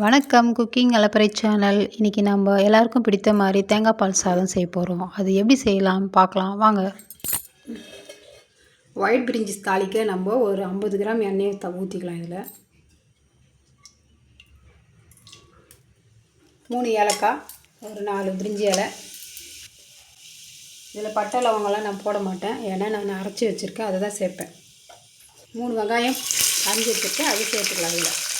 வணக்கம். Cooking Alappara channel. இன்றைக்கி நம்ம எல்லாருக்கும் பிடித்த மாதிரி தேங்காய் பால் சாதம் செய்ய போகிறோம் அது எப்படி செய்யலாம்? பார்க்கலாம். வாங்க. ஒயிட் பிரிஞ்சி தாளிக்க நம்ம ஒரு ஐம்பது கிராம் எண்ணெயை த ஊற்றிக்கலாம் இதில். மூணு ஏலக்காய் ஒரு நாலு பிரிஞ்சி இலை. இதில் பட்டை லவங்கெல்லாம் நான் போட மாட்டேன். ஏன்னா நான் அரைச்சி வச்சுருக்கேன். அதை தான் சேர்ப்பேன். மூணு வெங்காயம் அரைஞ்சி வச்சுருக்கேன். அது சேர்த்துக்கலாம் இதில்.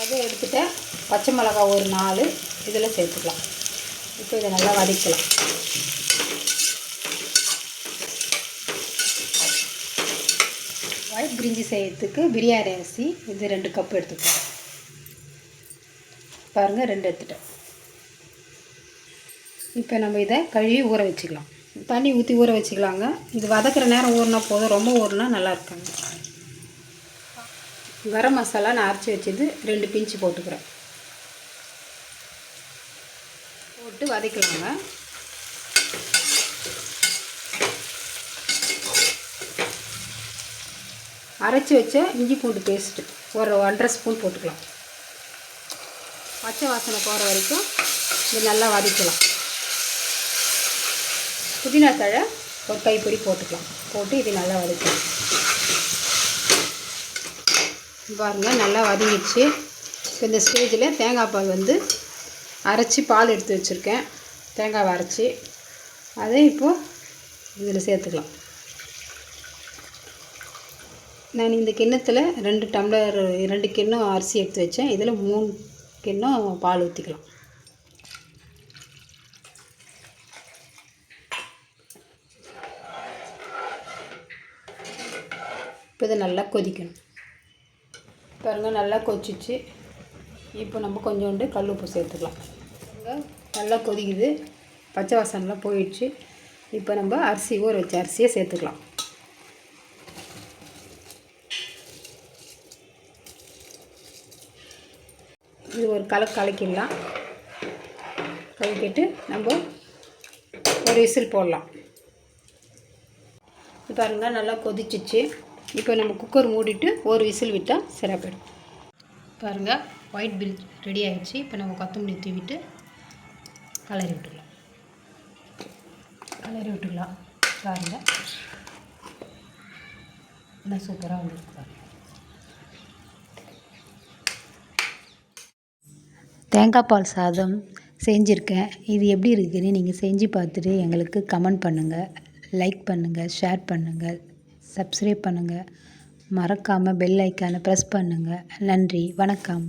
அது எடுத்துகிட்டேன் பச்சை மிளகா ஒரு நாலு இதில் சேர்த்துக்கலாம். இப்போ இதை நல்லா வதக்கலாம். ஒயிட் பிரிஞ்சி செய்யறதுக்கு பிரியாணி அரிசி இது ரெண்டு கப் எடுத்துக்கலாம். பாருங்கள் ரெண்டு எடுத்துட்டேன். இப்போ நம்ம இதை கழுவி ஊற வச்சுக்கலாம். தண்ணி ஊற்றி ஊற வச்சுக்கலாங்க. இது வதக்கிற நேரம் ஊறினா போதும். ரொம்ப ஊறினா நல்லா இருக்காங்க கரம் மசாலா நான் அரைச்சி வச்சது ரெண்டு பிஞ்சு போட்டுக்கிறேன். போட்டு வதக்கலாங்க. அரைச்சி வச்ச இஞ்சி பூண்டு பேஸ்ட்டு ஒரு ஒன்றரை ஸ்பூன் போட்டுக்கலாம். பச்சை வாசனை போகிற வரைக்கும் இது நல்லா வதக்கலாம். புதினா தழை ஒரு கைப்பொடி போட்டுக்கலாம். போட்டு இது நல்லா வதக்கலாம். பாருங்கள் நல்லா வதங்கிடுச்சு. இப்போ இந்த ஸ்டேஜில் தேங்காய் பால் வந்து அரைச்சி பால் எடுத்து வச்சுருக்கேன். தேங்காவை அரைச்சி. அதை இப்போது இதில் சேர்த்துக்கலாம். நான் இந்த கிண்ணத்தில் ரெண்டு டம்ளர் ரெண்டு கிண்ணம் அரிசி எடுத்து வச்சேன். இதில் மூணு கிண்ணம் பால் ஊற்றிக்கலாம் இப்போ இதை நல்லா கொதிக்கணும். பாருங்கள் நல்லா கொச்சிச்சு இப்போ நம்ம கொஞ்சோண்டு கல் உப்பு சேர்த்துக்கலாம். நல்லா கொதிக்குது. பச்சை வாசனெலாம் போயிடுச்சு. இப்போ நம்ம அரிசி ஊற வச்ச அரிசியை சேர்த்துக்கலாம். இது ஒரு கலக்கு கலக்கிடலாம். கலக்கிட்டு நம்ம ஒரு விசில் போடலாம். பாருங்கள் நல்லா கொதிச்சிச்சு. இப்போ நம்ம குக்கர் மூடிட்டு ஒரு விசில் விட்டால் சரியாக போயிடும் பாருங்கள் ஒயிட் பில் ரெடி ஆகிடுச்சு இப்போ நம்ம கொத்தமல்லி தூவிட்டு கலரி விட்டுக்கலாம். கலரி விட்டுக்கலாம். பாருங்கள் நல்லா சூப்பராக வந்துருக்கு பாருங்கள் தேங்காய் பால் சாதம் செஞ்சுருக்கேன். இது எப்படி இருக்குதுன்னு நீங்கள் செஞ்சு பார்த்துட்டு எங்களுக்கு கமெண்ட் பண்ணுங்கள் லைக் பண்ணுங்கள் ஷேர் பண்ணுங்கள் சப்ஸ்கிரைப் பண்ணுங்கள் மறக்காமல் பெல் ஐக்கானை ப்ரெஸ் பண்ணுங்கள் நன்றி. வணக்கம்.